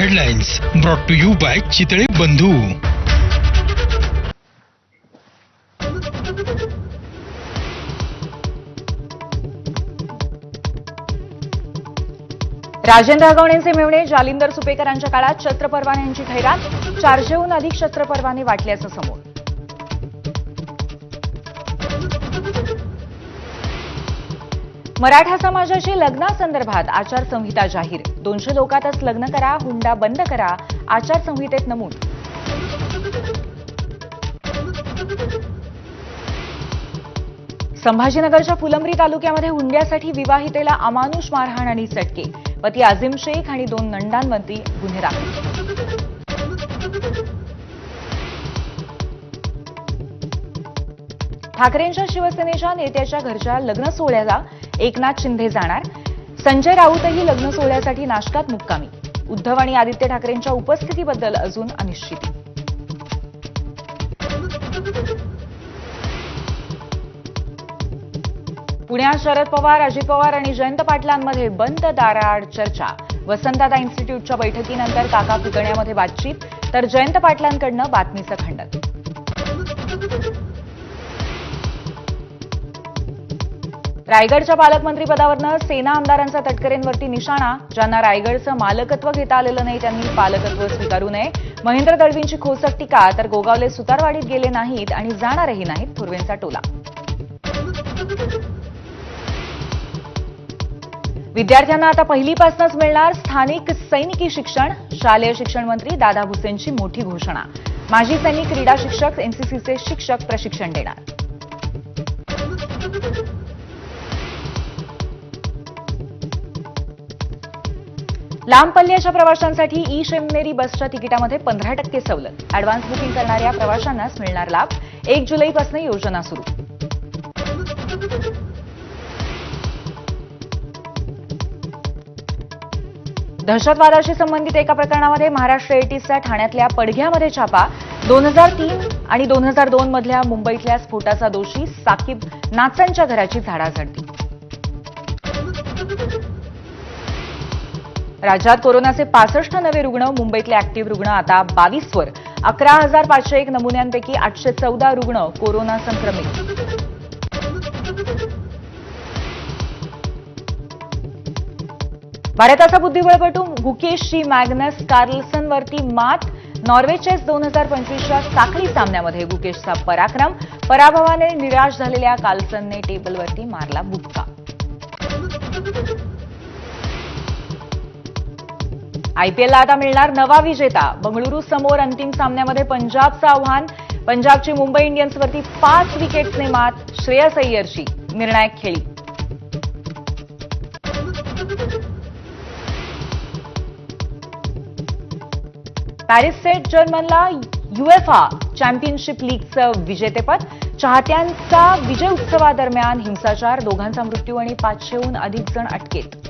Headlines brought to you by Chitale Bandhu. Rajendra हगवणेंचे मेवणे Jalinder सुपेकरांच्या काळात छत्र परवान्यांची खैरात चारशेहून अधिक छत्र परवाने वाटल्याचं समोर. मराठा समाजाची लग्नासंदर्भात आचारसंहिता जाहीर. दोनशे लोकातच लग्न करा हुंडा बंद करा आचारसंहितेत नमूद. संभाजीनगरच्या फुलंब्री तालुक्यामध्ये हुंड्यासाठी विवाहितेला अमानुष मारहाण आणि चटके पती आझिम शेख आणि दोन नंदांवरती गुन्हे दाखल. ठाकरेंच्या शिवसेनेच्या नेत्याच्या घरच्या लग्न सोहळ्याला एकनाथ शिंदे जाणार. संजय राऊतही लग्न सोहळ्यासाठी नाशकात मुक्कामी. उद्धव आणि आदित्य ठाकरेंच्या उपस्थितीबद्दल अजून अनिश्चिती. पुण्यात शरद पवार अजित पवार आणि जयंत पाटलांमध्ये बंद दाराआड चर्चा. वसंतदादा इन्स्टिट्यूटच्या बैठकीनंतर काका पुतण्यामध्ये बातचीत तर जयंत पाटलांकडनं बातमीचं खंडन. रायगडच्या पालकमंत्रीपदावरनं सेना आमदारांचा तटकरेंवरती निशाणा ज्यांना रायगडचं मालकत्व घेता आलेलं नाही त्यांनी पालकत्व स्वीकारू नये. महेंद्र दळवींची खोचक टीका तर गोगावले सुतारवाडीत गेले नाहीत आणि जाणारही नाहीत थुर्वेंचा टोला. विद्यार्थ्यांना आता पहिलीपासूनच मिळणार स्थानिक सैनिकी शिक्षण शालेय शिक्षण मंत्री दादा भुसेंची मोठी घोषणा. माजी सैनिक क्रीडा शिक्षक एनसीसीचे शिक्षक प्रशिक्षण देणार. लांब पल्ल्याच्या प्रवाशांसाठी ई शिवनेरी बसच्या तिकिटामध्ये पंधरा टक्के सवलत. ऍडव्हान्स बुकिंग करणाऱ्या प्रवाशांनाच मिळणार लाभ. एक जुलैपासून योजना सुरू. दहशतवादाशी संबंधित एका प्रकरणामध्ये महाराष्ट्र एटीसच्या ठाण्यातल्या पडघ्यामध्ये छापा. दोन हजार तीन आणि दोन हजार दोन मधल्या मुंबईतल्या स्फोटाचा दोषी साकीब नाचांच्या घराची झाडाझडती. राज्यात कोरोनाचे पासष्ट नवे रुग्ण मुंबईतले अॅक्टिव्ह रुग्ण आता बावीसवर. अकरा हजार पाचशे एक नमुन्यांपैकी आठशे चौदा रुग्ण कोरोना संक्रमित. भारताचा बुद्धिबळपटू गुकेशची मॅग्नस कार्लसनवरती मात. नॉर्वेचेस दोन हजार पंचवीसच्या साखळी सामन्यामध्ये गुकेशचा पराक्रम. पराभवाने निराश झालेल्या कार्लसनने टेबलवरती मारला बुक्का आयपीएलला आता मिळणार नवा विजेता. बंगळुरू समोर अंतिम सामन्यामध्ये पंजाबचं आव्हान. पंजाबची मुंबई इंडियन्सवरती पाच विकेट्सने मात श्रेयस अय्यरची. निर्णायक खेळी. पॅरिस सेट जर्मनला युएफा चॅम्पियनशिप लीगचं विजेतेपद. चाहत्यांचा विजय उत्सवादरम्यान हिंसाचार. दोघांचा मृत्यू आणि पाचशेहून अधिक जण अटकेत.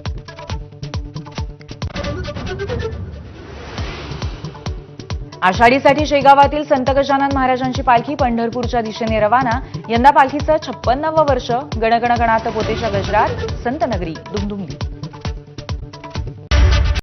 आषाढीसाठी शेगावातील संत गजानन महाराजांची पालखी पंढरपूरच्या दिशेने रवाना. यंदा पालखीचं छप्पन्नावं वर्ष गणगणगणात पोतेच्या गजरात संतनगरी दुमदुमली.